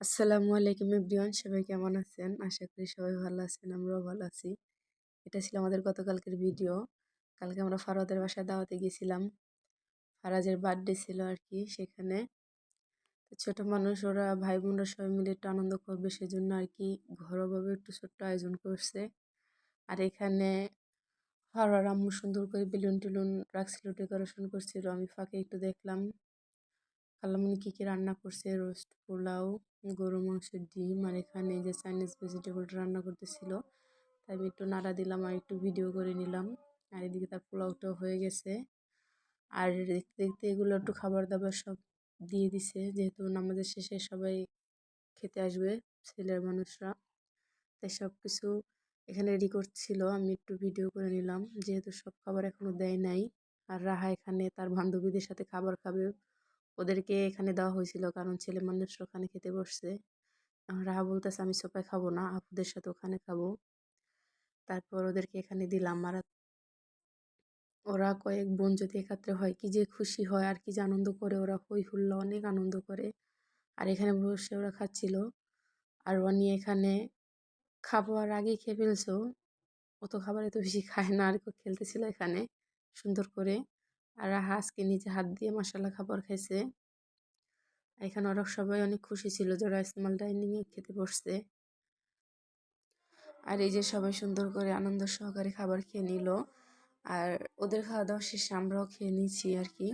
আসসালামু আলাইকুম এভরিওয়ান, সবাই কেমন আছেন? আশা করি সবাই ভালো আছেন, আমরাও ভালো আছি। এটা ছিল আমাদের গতকালকের ভিডিও। কালকে আমরা ফারাদের বাসায় দাওয়াতে গেছিলাম। ফারাজের বার্থডে ছিল আর কি সেখানে ছোট মানুষ, ওরা ভাই বোনরা সবাই মিলে একটু আনন্দ করবে সেজন্য আর কি ঘরোয়াভাবে একটু ছোট্ট আয়োজন করছে। আর এখানে ফারার আম্মু সুন্দর করে বেলুন টেলুন রাখছিল, ডেকোরেশন করছিল। আমি ফাঁকে একটু দেখলাম। খালামুনি কী কী রান্না করছে? রোস্ট, পোলাও গরু মাংসের ডিম আর এখানে যে চাইনিজ ভেজিটেবলটা রান্না করতেছিল, তাই আমি একটু নাড়া দিলাম আর একটু ভিডিও করে নিলাম। আর এদিকে তার পোলাওটাও হয়ে গেছে। আর দেখতে দেখতে এগুলো একটু খাবার দাবার সব দিয়ে দিছে। যেহেতু নামাজের শেষে সবাই খেতে আসবে, ছেলের মানুষরা। তাই সব কিছু এখানে রেডি করছিল। আমি একটু ভিডিও করে নিলাম। যেহেতু সব খাবার এখনও দেয় নাই। আর রাহা এখানে তার বান্ধবীদের সাথে খাবার খাবে। ওদেরকে এখানে দেওয়া হয়েছিল কারণ ছেলে মানুষ ওখানে খেতে বসছে। রাহা বলতেছে, আমি সোফায় খাব না, আপুদের সাথে ওখানে খাব। তারপর ওদেরকে এখানে দিলাম। আর ওরা কয়েক বোন যদি একাত্রে হয়, কি যে খুশি হয়, আর কি যে আনন্দ করে, ওরা হই হুল্লা অনেক আনন্দ করে। আর এখানে বসে ওরা খাচ্ছিল। আর অনি এখানে খাবার আগেই খেয়ে ফেলছো অত খাবার এত বেশি খায় না, আর খেলতেছিল এখানে সুন্দর করে। আর হাঁসকে নিজে হাত দিয়ে মশলা খাবার খাইছে। এখানে ওরা সবাই অনেক খুশি ছিল যে ওরা স্মল ডাইনিংয়ে খেতে বসছে। আর এই যে সবাই সুন্দর করে আনন্দ সহকারে খাবার খেয়ে নিল। আর ওদের খাওয়া দাওয়া শেষে আমরাও খেয়ে নিয়েছি আর কি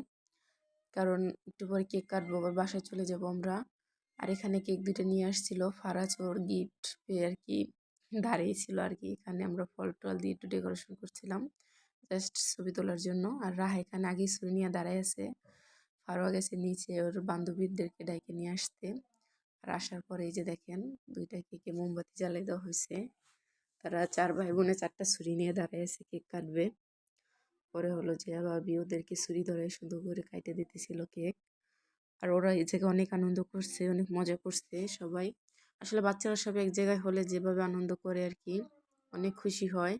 কারণ একটু পরে কেক কাটবো আবার বাসায় চলে যাব আমরা। আর এখানে কেক দুটো নিয়ে আসছিল, ফারাজ ওর গিফট পেয়ে আর কি দাঁড়িয়েছিল আর কি এখানে আমরা ফল টল দিয়ে একটু ডেকোরেশন করছিলাম। জাস্ট ছবি তোলার জন্য। আর রাহা এখানে আগেই ছবি নিয়ে দাঁড়ায় আছে। ফারোয়া গেছে নিচে ওর বান্ধবীদেরকে ডাইকে নিয়ে আসতে। আর আসার পরে এই যে দেখেন, দুইটা কেকে মোমবাতি জ্বালিয়ে দেওয়া হয়েছে। তারা চার ভাই বোনে চারটা ছুরি নিয়ে দাঁড়ায় আছে, কেক কাটবে। পরে হলো যে ভাবি ওদেরকে ছুরি ধরে সুন্দর করে কাইটে দিতেছিল কেক। আর ওরা এই জায়গায় অনেক আনন্দ করছে, অনেক মজা করছে সবাই। আসলে বাচ্চারা সব এক জায়গায় হলে যেভাবে আনন্দ করে আর কি, অনেক খুশি হয়।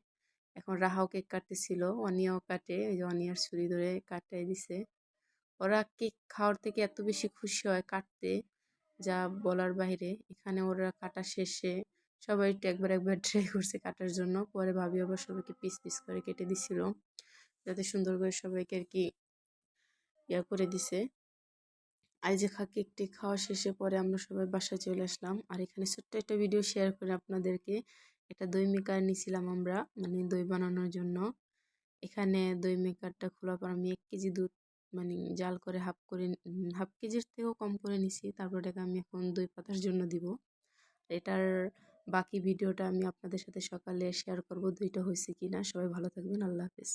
এখন রাহাও কেক কাটতেছিল, অনিয়াও কাটে ওই যে অনিয়ার ছুরি ধরে কাটাই দিছে। ওরা কেক খাওয়ার থেকে এত বেশি খুশি হয় কাটতে, যা বলার বাইরে। এখানে ওরা কাটা শেষে সবাই একবার একবার ট্রাই করছে কাটার জন্য। পরে ভাবি আবার সবাইকে পিস পিস করে কেটে দিছিল, যাতে সুন্দর করে সবাইকে আর কি ইয়া করে দিছে। আর যে খা কেকটি খাওয়া শেষে পরে আমরা সবাই বাসায় চলে আসলাম। আর এখানে ছোট্ট একটা ভিডিও শেয়ার করে আপনাদেরকে। এটা দই মেকার নিছিলাম আমরা মানে দই বানানোর জন্য। এখানে দই মেকারটা খোলার পর আমি এক কেজি দুধ মানে জাল করে হাফ করে হাফ কেজির থেকেও কম করে নিছি। তারপর এটাকে আমি এখন দই পাতার জন্য দিব। এটার বাকি ভিডিওটা আমি আপনাদের সাথে সকালে শেয়ার করব, দইটা হয়েছে কি না সবাই ভালো থাকবেন, আল্লাহ হাফিজ।